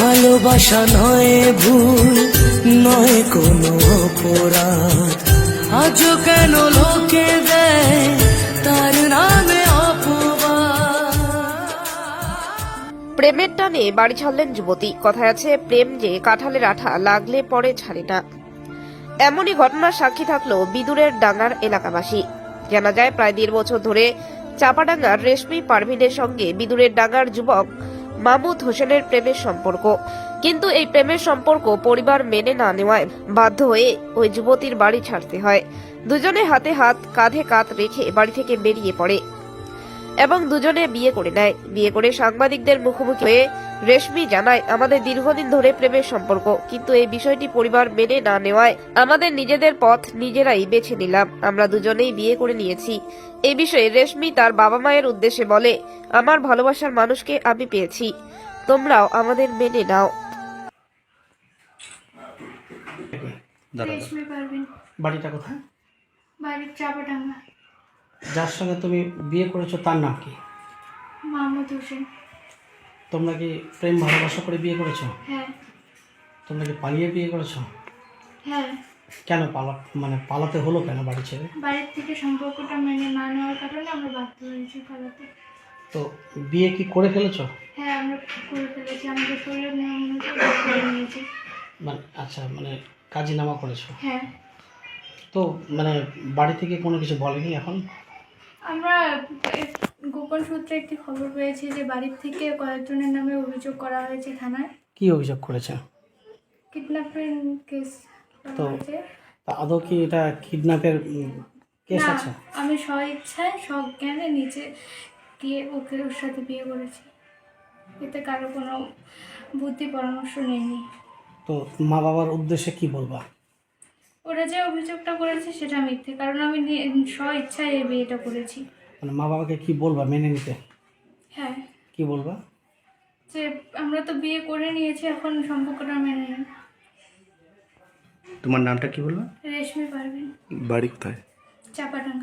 ভালোবাসা নয় ভুল, নয় কোনো অপরাধ। আজও কেন লোকে দেয় তার নামে প্রেমের টানে বাড়ি ছাড়লেন যুবতী। কথায় আছে, প্রেম যে কাঁঠালের আঠা, লাগলে পরে ছাড়ে না এমনই ঘটনার সাক্ষী থাকল বিদুরের ডাঙ্গার এলাকাবাসী। জানা যায়, প্রায় দেড় বছর ধরে চাপাডাঙ্গার রেশমি পারভিনের সঙ্গে বিদুরের ডাঙ্গার যুবক মাহমুদ হোসেনের প্রেমের সম্পর্ক। কিন্তু এই প্রেমের সম্পর্ক পরিবার মেনে না নেওয়ায় বাধ্য হয়ে ওই যুবতীর বাড়ি ছাড়তে হয়। দুজনে হাতে হাত, কাঁধে কাঁধ রেখে বাড়ি থেকে বেরিয়ে পড়ে এবং দুজনে বিয়ে করে নেয়। বিয়ে করে সাংবাদিকদের মুখোমুখি হয়ে রেশমি জানায় আমাদের দীর্ঘদিন ধরে প্রেমের সম্পর্ক কিন্তু এই বিষয়টি পরিবার মেনে না নেওয়ায় আমাদের নিজেদের পথ নিজেরাই বেছে নিলাম। আমরা দুজনেই বিয়ে করে নিয়েছি। এই বিষয়ে রেশমি তার বাবা মায়ের উদ্দেশ্যে বলে আমার ভালোবাসার মানুষকে আমি পেয়েছি। তোমরাও আমাদের মেনে নাও। বাড়িটা কোথায়? বাড়ির চাপাডাঙ্গা। যার সঙ্গে তুমি বিয়ে করেছ তার নাম কি? মাহমুদ হোসেন। তোমরা কি প্রেম ভালোবাসা করে বিয়ে করেছ? হ্যাঁ। তোমরা কি পালিয়ে বিয়ে করেছ? হ্যাঁ। কেন পালা মানে পালাতে হলো কেন বাড়ি ছেড়ে? বাড়ির থেকে সম্পর্কটা মেনে না নেওয়ার কারণে আমরা বাধ্য হয়েছি পালাতে। তো বিয়ে কি করে ফেলেছো? হ্যাঁ আমরা করে ফেলেছি। আমাদের শরীর নিয়ম অনুযায়ী করে নিয়েছি। মানে আচ্ছা মানে কাজী নামা করেছ? হ্যাঁ। তো মানে বাড়ি থেকে কোনো কিছু বলেনি এখন? আমরা গোপন সূত্রে একটি খবর পেয়েছি যে বাড়ির থেকে কয়েকজনের নামে অভিযোগ করা হয়েছে থানায়। কি অভিযোগ করেছে? কিডন্যাপিং কেস তো তা আদৌ কি এটা কিডন্যাপের কেস না আছে? আমি স্ব ইচ্ছায় সজ্ঞানে নিচে গিয়ে ওকে ওর সাথে বিয়ে করেছি। এতে কারও কোনো বুদ্ধি পরামর্শ নেয়নি তো মা বাবার উদ্দেশ্যে কি বলবা? ওরা যে অভিযোগটা করেছে সেটা মিথ্যে কারণ আমি স্ব ইচ্ছায় এই বিয়েটা করেছি। মানে মা বাবাকে কি বলবা মেনে নিতে? হ্যাঁ। কি বলবা? যে আমরা তো বিয়ে করে নিয়েছি এখন সম্পর্কটা মেনে নিন তোমার নামটা কি বলবা রেশমি পারবেন বাড়ি কোথায়? চাপাডাঙ্গা